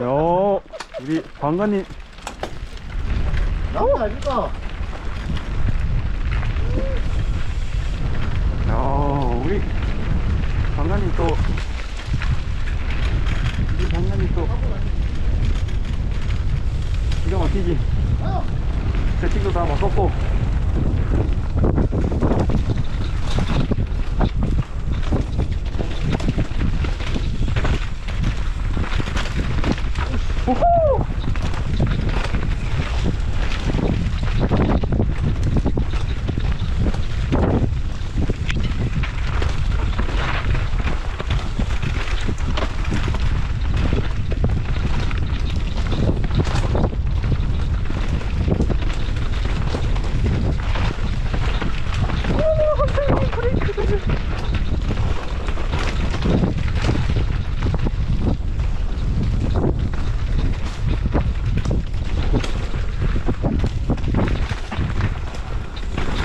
요 우리 방관님. 나온 거 아닙니까? 야 우리 방관님 또. 우리 방관님 또. 기가 막히지? 세팅도 다 바꿨고 우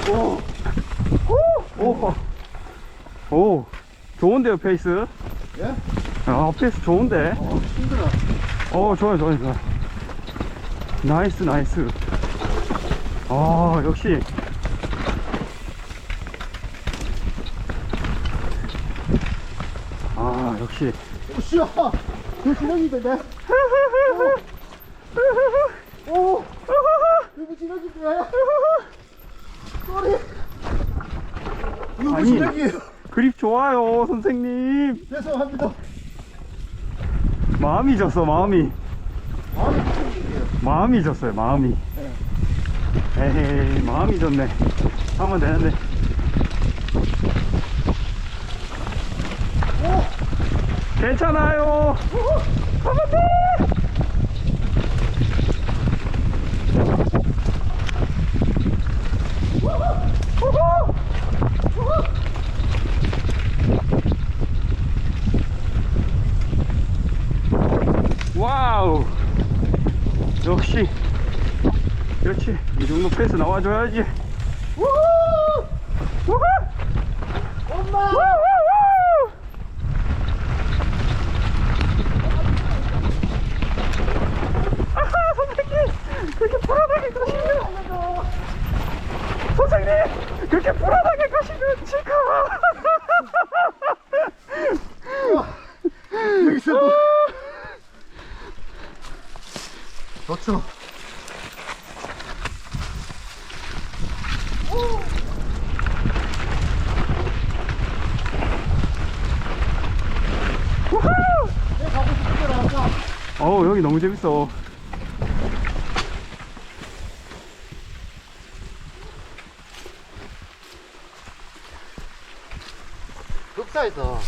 오, 오, 오, 오, 좋은데요 페이스? 예? 아 페이스 좋은데? 어, 힘들어. 어 좋아요 좋아요 좋아요 나이스 나이스 아 역시 아 역시 오, 씨야. 그 지렁이인데. 오, 여기 지렁이인데. 쏘리. 여기 아니. 지렁이에요. 그립 좋아요 선생님. 죄송합니다. 마음이 졌어 마음이. 마음이. 마음이 졌어요 마음이. 에헤이 마음이 졌네. 하면 되는데. 괜찮아요. 하면 돼 와우 역시. 그렇지. 이 정도 패스 나와줘야지. 우후! 우후! 엄마. 우후! 아하 선생님! 그렇게 불안하게 가시면 선생님! 그렇게 불안하게 가시면 지금 여기서도. 좋죠. 우후 내 가고 싶은 데로 할까? 어우 여기 너무 재밌어 흑사에서